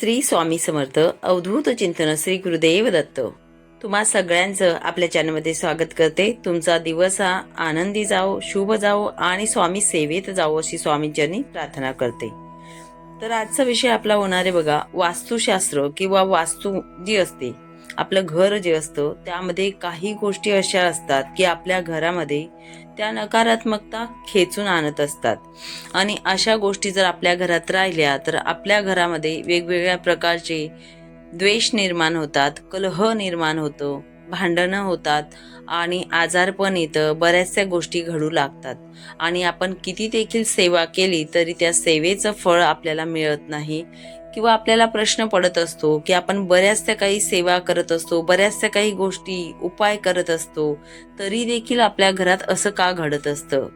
श्री स्वामी समर्थ अवधूत चिंतन श्री गुरुदेव दत्त. तुम्हा सगळ्यांचं आपल्या चॅनलमध्ये स्वागत करते. तुमचा दिवस हा आनंदी जाओ शुभ जाओ आणि स्वामी सेवेत जाओ अशी स्वामींच्यांनी प्रार्थना करते. तर आजचा विषय आपला होणार आहे बघा वास्तुशास्त्र किंवा वास्तू जी असते आपलं घर जे असतं त्यामध्ये काही गोष्टी अशा असतात की आपल्या घरामध्ये त्या नकारात्मकता खेचून आणत असतात. आणि अशा गोष्टी जर आपल्या घरात राहिल्या तर आपल्या घरामध्ये वेगवेगळ्या प्रकारचे द्वेष निर्माण होतात कलह निर्माण होतो भांडणं होतात आणि आजारपण येतं बऱ्याचशा गोष्टी घडू लागतात. आणि आपण किती देखील सेवा केली तरी त्या सेवेचं फळ आपल्याला मिळत नाही. किंवा आपल्याला प्रश्न पडत असतो की आपण बऱ्याचशा काही सेवा करत असतो बऱ्याचशा काही गोष्टी उपाय करत असतो तरी देखील आपल्या घरात असं का घडत असतं?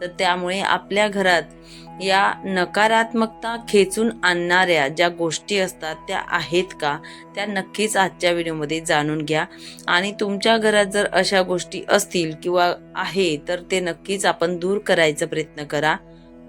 तर त्यामुळे आपल्या घरात या नकारात्मकता खेचून आणणाऱ्या ज्या गोष्टी असतात त्या आहेत का? त्या नक्कीच आजच्या व्हिडिओमध्ये जाणून घ्या. आणि तुमच्या घरात जर अशा गोष्टी असतील किंवा आहे तर ते नक्कीच आपण दूर करायचा प्रयत्न करा.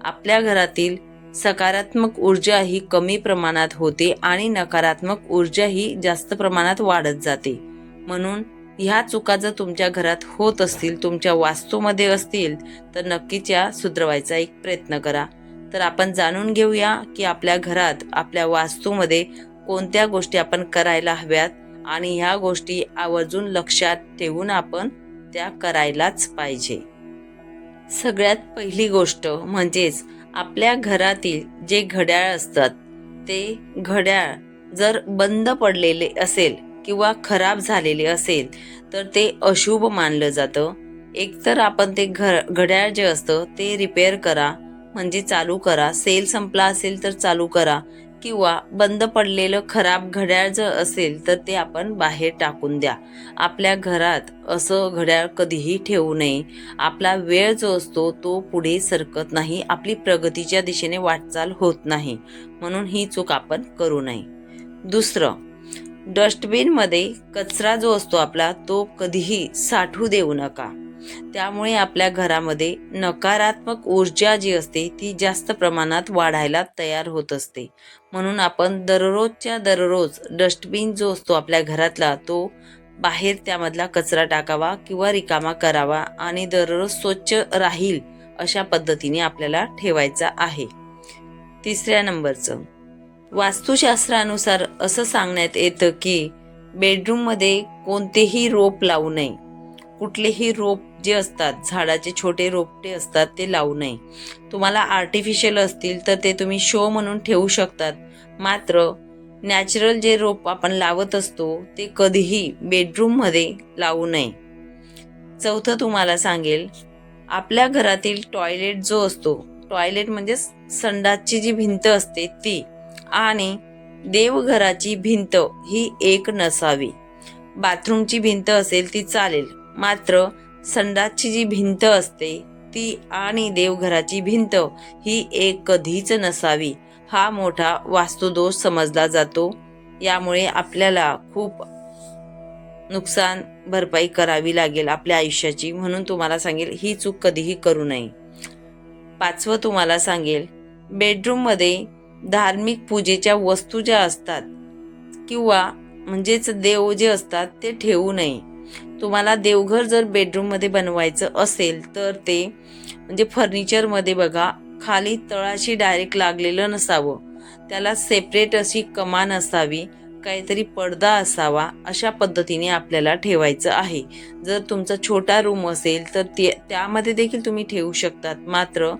आपल्या घरातील सकारात्मक ऊर्जा ही कमी प्रमाणात होते आणि नकारात्मक ऊर्जा ही जास्त प्रमाणात वाढत जाते. म्हणून ह्या चुका जर तुमच्या घरात होत असतील तुमच्या वास्तूमध्ये असतील तर नक्कीच या सुधरवायचा एक प्रयत्न करा. तर आपण जाणून घेऊया की आपल्या घरात आपल्या वास्तूमध्ये कोणत्या गोष्टी आपण करायला हव्यात आणि ह्या गोष्टी आवर्जून लक्षात ठेवून आपण त्या करायलाच पाहिजे. सगळ्यात पहिली गोष्ट म्हणजेच आपल्या घरातील जे घड्याळ असतात ते घड्याळ जर बंद पडलेले असेल किंवा खराब झालेले असेल तर ते अशुभ मानलं जातं. एकतर आपण ते घ घड्याळ जे असतं ते रिपेअर करा म्हणजे चालू करा. सेल संपला असेल तर चालू करा. किंवा बंद पडलेलं खराब घड्याळ जर असेल तर ते आपण बाहेर टाकून द्या. आपल्या घरात असं घड्याळ कधीही ठेवू नये. आपला वेळ जो असतो तो पुढे सरकत नाही. आपली प्रगतीच्या दिशेने वाटचाल होत नाही. म्हणून ही चूक आपण करू नये. दुसरं डस्टबिनमध्ये कचरा जो असतो आपला तो कधीही साठू देऊ नका. त्यामुळे आपल्या घरामध्ये नकारात्मक ऊर्जा जी असते ती जास्त प्रमाणात वाढायला तयार होत असते. म्हणून आपण दररोजच्या दररोज डस्टबिन जो असतो आपल्या घरातला तो बाहेर त्यामधला कचरा टाकावा किंवा रिकामा करावा आणि दररोज स्वच्छ राहील अशा पद्धतीने आपल्याला ठेवायचा आहे. तिसऱ्या नंबरचं. वास्तुशास्त्रानुसार असं सांगण्यात येतं की बेडरूममध्ये कोणतेही रोप लावू नये. कुठलेही रोप जे असतात झाडाचे छोटे रोपटे असतात ते लावू नये. तुम्हाला आर्टिफिशियल असतील तर ते तुम्ही शो म्हणून ठेवू शकतात. मात्र नॅचरल जे रोप आपण लावत असतो ते कधीही बेडरूममध्ये लावू नये. चौथं तुम्हाला सांगेल आपल्या घरातील टॉयलेट जो असतो टॉयलेट म्हणजे संडासची जी भिंत असते ती आणि देवघराची भिंत ही एक नसावी. बाथरूमची भिंत असेल ती चालेल. मात्र संडासची जी भिंत असते ती आणि देवघराची भिंत ही एक कधीच नसावी. हा मोठा वास्तुदोष समजला जातो. यामुळे आपल्याला खूप नुकसान भरपाई करावी लागेल आपल्या आयुष्याची म्हणून तुम्हाला सांगेल ही चूक कधीही करू नये. पाचवं तुम्हाला सांगेल बेडरूममध्ये धार्मिक पूजेच्या वस्तू ज्या असतात किंवा म्हणजेच देव जे असतात ते ठेवू नये. तुम्हाला देवघर जर बेडरूममध्ये बनवायचं असेल तर ते म्हणजे फर्निचरमध्ये बघा खाली तळाशी डायरेक्ट लागलेलं नसावं. त्याला सेपरेट अशी कमान असावी काहीतरी पडदा असावा अशा पद्धतीने आपल्याला ठेवायचं आहे. जर तुमचा छोटा रूम असेल तर ते त्यामध्ये देखील तुम्ही ठेवू शकतात. मात्र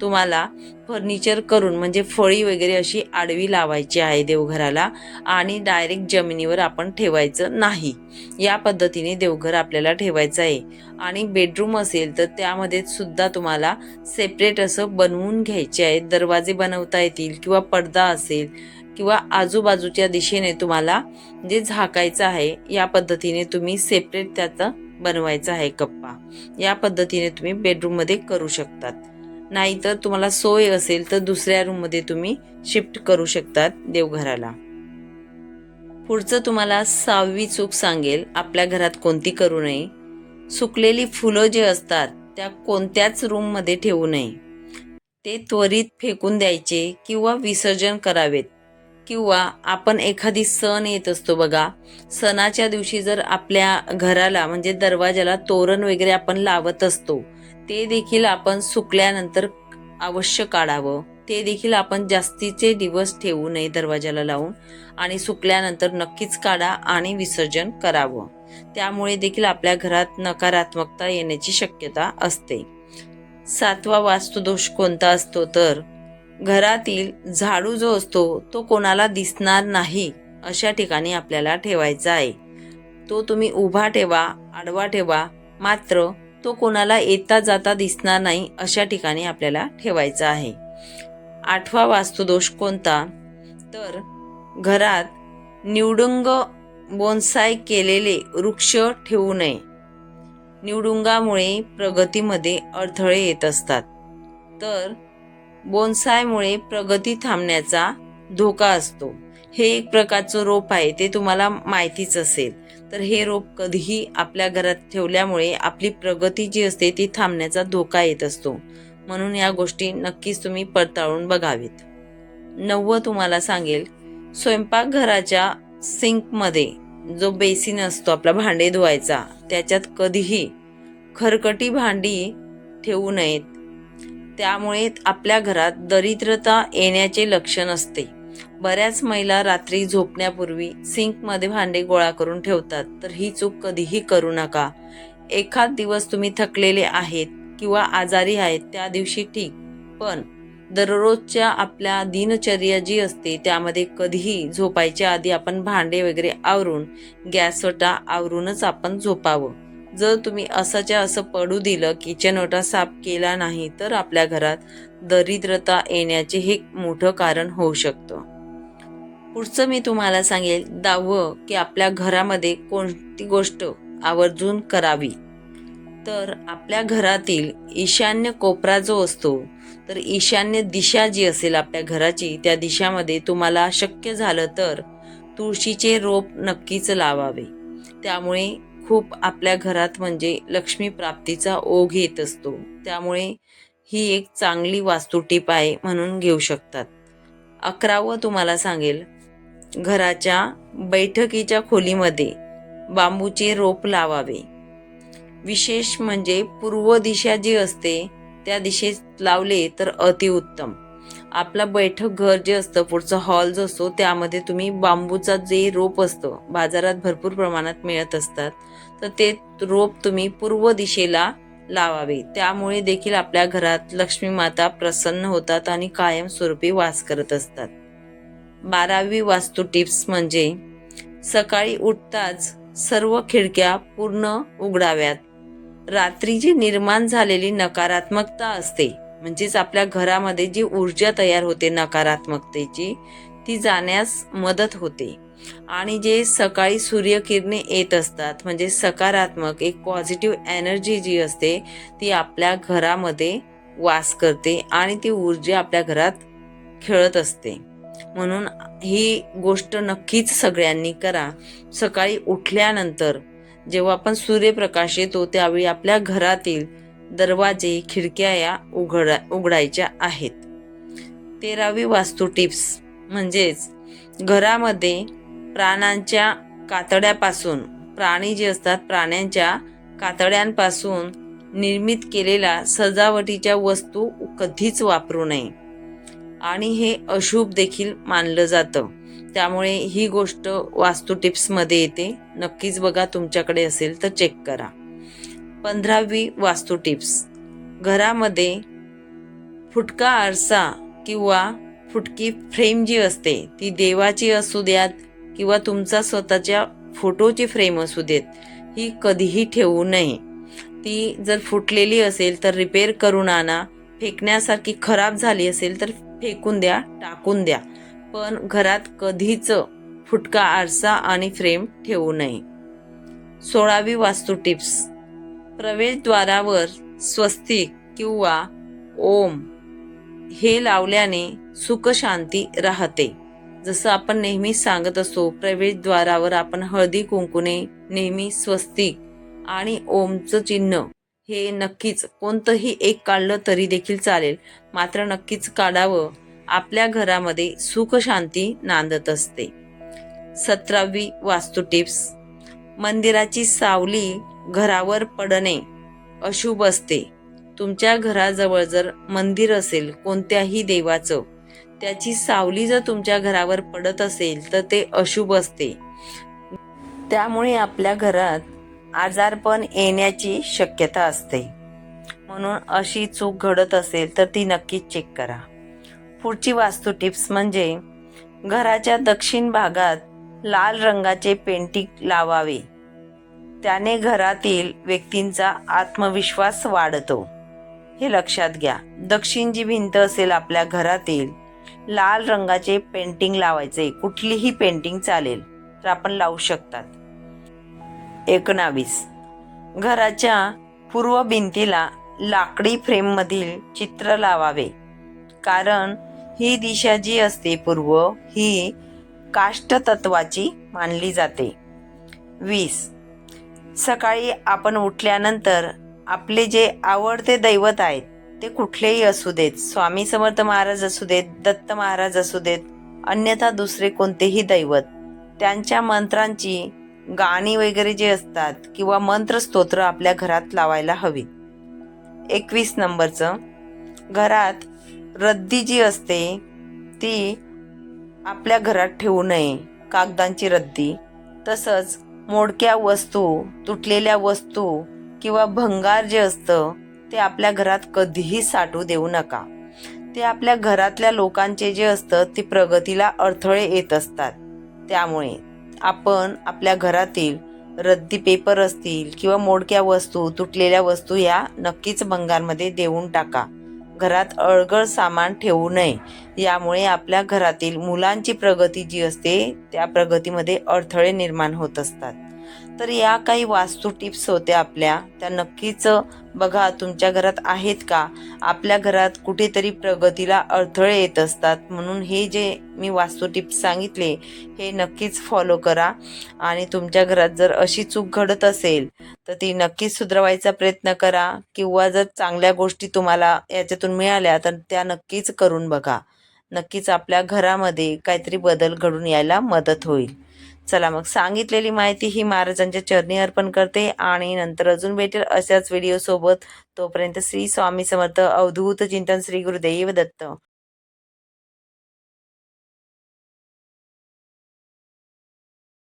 तुम्हाला फर्निचर करून म्हणजे फळी वगैरे अशी आडवी लावायची आहे देवघराला आणि डायरेक्ट जमिनीवर आपण ठेवायचं नाही. या पद्धतीने देवघर आपल्याला ठेवायचं आहे. आणि बेडरूम असेल तर त्यामध्ये सुद्धा तुम्हाला सेपरेट असं बनवून घ्यायचे आहे. दरवाजे बनवता येतील किंवा पडदा असेल किंवा आजूबाजूच्या दिशेने तुम्हाला जे झाकायचं आहे या पद्धतीने तुम्ही सेपरेट त्याचं बनवायचं आहे कप्पा. या पद्धतीने तुम्ही बेडरूममध्ये करू शकतात. नाहीतर तुम्हाला सोय असेल तर दुसऱ्या रूममध्ये तुम्ही शिफ्ट करू शकतात देवघराला. पुढचं तुम्हाला सहावी चूक सांगेल आपल्या घरात कोणती करू नये. सुकलेली फुलं जे असतात त्या कोणत्याच रूममध्ये ठेवू नये. ते त्वरित फेकून द्यायचे किंवा विसर्जन करावेत. किंवा आपण एखादी सण येत असतो बघा सणाच्या दिवशी जर आपल्या घराला म्हणजे दरवाजाला तोरण वगैरे आपण लावत असतो ते देखील आपण सुकल्यानंतर अवश्य काढावं. ते देखील आपण जास्तीचे दिवस ठेवू नये दरवाजाला लावून आणि सुकल्यानंतर नक्कीच काढा आणि विसर्जन करावं. त्यामुळे देखील आपल्या घरात नकारात्मकता येण्याची शक्यता असते. सातवा वास्तुदोष कोणता असतो तर घरातील झाडू जो असतो तो कोणाला दिसणार नाही अशा ठिकाणी आपल्याला ठेवायचा आहे. तो तुम्ही उभा ठेवा आडवा ठेवा मात्र तो कोणाला येता जाता दिसणार नाही अशा ठिकाणी आपल्याला ठेवायचा आहे. आठवा वास्तुदोष कोणता? तर घरात निवडुंग बोनसाय केलेले वृक्ष ठेवू नये. निवडुंगामुळे प्रगतीमध्ये अडथळे येत असतात. तर बोनसायमुळे प्रगती थांबण्याचा धोका असतो. हे एक प्रकारचं रोप आहे ते तुम्हाला माहितीच असेल. तर हे रोप कधीही आपल्या घरात ठेवल्यामुळे आपली प्रगती जी असते ती थांबण्याचा धोका येत असतो. म्हणून या गोष्टी नक्कीच तुम्ही पडताळून बघावीत. नववं तुम्हाला सांगेल स्वयंपाकघराच्या सिंकमध्ये जो बेसिन असतो आपला भांडे धुवायचा त्याच्यात कधीही खरकटी भांडी ठेवू नयेत. त्यामुळे आपल्या घरात दरिद्रता येण्याचे लक्षण असते. बऱ्याच महिला रात्री झोपण्यापूर्वी सिंकमध्ये भांडे गोळा करून ठेवतात तर ही चूक कधीही करू नका. एखाद दिवस तुम्ही थकलेले आहेत किंवा आजारी आहेत त्या दिवशी ठीक. पण दररोजच्या आपल्या दिनचर्या जी असते त्यामध्ये कधीही झोपायच्या आधी आपण भांडे वगैरे आवरून गॅसवटा आवरूनच आपण झोपावं. जर तुम्ही असंच्या असं पडू दिलं किचन ओटा साफ केला नाही तर आपल्या घरात दरिद्रता येण्याचे हे मोठं कारण होऊ शकतं. पुढचं मी तुम्हाला सांगेल दहावं की आपल्या घरामध्ये कोणती गोष्ट आवर्जून करावी. तर आपल्या घरातील ईशान्य कोपरा जो असतो तर ईशान्य दिशा जी असेल आपल्या घराची त्या दिशामध्ये तुम्हाला शक्य झालं तर तुळशीचे रोप नक्कीच लावावे. त्यामुळे खूप आपल्या घरात म्हणजे लक्ष्मी प्राप्तीचा ओघ येत असतो. त्यामुळे ही एक चांगली वास्तू टीप आहे म्हणून घेऊ शकतात. अकरावं तुम्हाला सांगेल घराच्या बैठकीच्या खोलीमध्ये बांबूचे रोप लावावे. विशेष म्हणजे पूर्व दिशा जी असते त्या दिशेत लावले तर अतिउत्तम आपला बैठक घर जे असतं पुढचा हॉल जो असतो त्यामध्ये तुम्ही बांबूचा जे रोप असतं बाजारात भरपूर प्रमाणात मिळत असतात तर ते रोप तुम्ही पूर्व दिशेला लावावे. त्यामुळे देखील आपल्या घरात लक्ष्मी माता प्रसन्न होतात आणि कायमस्वरूपी वास करत असतात. बारावी वास्तू टिप्स म्हणजे सकाळी उठताच सर्व खिडक्या पूर्ण उघडाव्यात. रात्री जी निर्माण झालेली नकारात्मकता असते. म्हणजेच आपल्या घरामध्ये जी ऊर्जा तयार होते नकारात्मकतेची ती जाण्यास मदत होते. आणि जे सकाळी सूर्यकिरणे येत असतात म्हणजे सकारात्मक एक पॉझिटिव्ह एनर्जी जी असते ती आपल्या घरामध्ये वास करते आणि ती ऊर्जा आपल्या घरात खेळत असते. म्हणून ही गोष्ट नक्कीच सगळ्यांनी करा. सकाळी उठल्यानंतर जेव्हा आपण सूर्यप्रकाश येतो त्यावेळी आपल्या घरातील दरवाजे खिडक्या या उघडा उघडायच्या आहेत. तेरावी वास्तू टिप्स म्हणजेच घरामध्ये प्राण्यांच्या कातड्यापासून प्राणी जे असतात प्राण्यांच्या कातड्यांपासून निर्मित केलेल्या सजावटीच्या वस्तू कधीच वापरू नये. आणि हे अशुभ देखील मानलं जातं. त्यामुळे ही गोष्ट वास्तू टिप्समध्ये येते. नक्कीच बघा तुमच्याकडे असेल तर चेक करा. पंधरावी वास्तू टिप्स. घरामध्ये फुटका आरसा किंवा फुटकी फ्रेम जी असते ती देवाची असू द्यात किंवा तुमचा स्वतःच्या फोटोची फ्रेम असू देत ही कधीही ठेवू नये. ती जर फुटलेली असेल तर रिपेअर करून आणा. फेकण्यासारखी खराब झाली असेल तर फेकून द्या टाकून द्या. पण घरात कधीच फुटका आरसा आणि फ्रेम ठेवू नये. सोळावी वास्तू टिप्स. प्रवेशद्वारावर स्वस्तिक किंवा ओम हे लावल्याने सुख शांती राहते. जसं आपण नेहमी सांगत असतो प्रवेशद्वारावर आपण हळदी कुंकुने नेहमी स्वस्तिक आणि ओमचं चिन्ह हे नक्कीच कोणतंही एक काढलं तरी देखील चालेल. मात्र नक्कीच काढावं. आपल्या घरामध्ये सुख शांती नांदत असते. सतरावी वास्तू टिप्स. मंदिराची सावली घरावर पडणे अशुभ असते. तुमच्या घराजवळ जर मंदिर असेल कोणत्याही देवाचं त्याची सावली जर तुमच्या घरावर पडत असेल तर ते अशुभ असते. त्यामुळे आपल्या घरात आजारपण येण्याची शक्यता असते. म्हणून अशी चूक घडत असेल तर ती नक्कीच चेक करा. पुढची वास्तू टिप्स म्हणजे घराच्या दक्षिण भागात लाल रंगाचे पेंटिंग लावावे. त्याने घरातील व्यक्तींचा आत्मविश्वास वाढतो. हे लक्षात घ्या. दक्षिण जी भिंत असेल आपल्या घरातील लाल रंगाचे पेंटिंग लावायचे. कुठलीही पेंटिंग चालेल. तर आपण लावू शकतात. एकोणावीस. घराच्या पूर्व भिंतीला लाकडी फ्रेममधील चित्र लावावे. कारण ही दिशा जी असते पूर्व ही काष्ट तत्वाची मानली जाते. वीस. सकाळी आपण उठल्यानंतर आपले जे आवडते दैवत आहेत ते कुठलेही असू देत. स्वामी समर्थ महाराज असू देत दत्त महाराज असू देत अन्यथा दुसरे कोणतेही दैवत त्यांच्या मंत्रांची गाणी वगैरे जे असतात किंवा मंत्र स्तोत्र आपल्या घरात लावायला हवी. एकवीस नंबरचं. घरात रद्दी जी असते ती आपल्या घरात ठेवू नये कागदांची रद्दी. तसंच मोडक्या वस्तू तुटलेल्या वस्तू किंवा भंगार जे असतं ते आपल्या घरात कधीही साठू देऊ नका. ते आपल्या घरातल्या लोकांचे जे असतं ती प्रगतीला अडथळे येत असतात. त्यामुळे आपण आपल्या घरातील रद्दी पेपर असतील किंवा मोडक्या वस्तू तुटलेल्या वस्तू या नक्कीच भंगारमध्ये देऊन टाका. घरात अळगळ सामान ठेवू नये. यामुळे आपल्या घरातील मुलांची प्रगती जी असते त्या प्रगतीमध्ये अडथळे निर्माण होत असतात. तर या काही वास्तू टिप्स होत्या आपल्या. त्या नक्कीच बघा तुमच्या घरात आहेत का? आपल्या घरात कुठेतरी प्रगतीला अडथळे येत असतात. म्हणून हे जे मी वास्तू टिप्स सांगितले हे नक्कीच फॉलो करा. आणि तुमच्या घरात जर अशी चूक घडत असेल तर ती नक्कीच सुधारवायचा प्रयत्न करा. किंवा जर चांगल्या गोष्टी तुम्हाला याच्यातून मिळाल्या तर त्या नक्कीच करून बघा. नक्कीच आपल्या घरामध्ये काहीतरी बदल घडून यायला मदत होईल. चला मग सांगितलेली माहिती ही महाराजांच्या चरणी अर्पण करते आणि नंतर अजून भेटेल अशाच व्हिडिओ सोबत. तोपर्यंत श्री स्वामी समर्थ अवधूत चिंतन श्री गुरुदेव दत्त.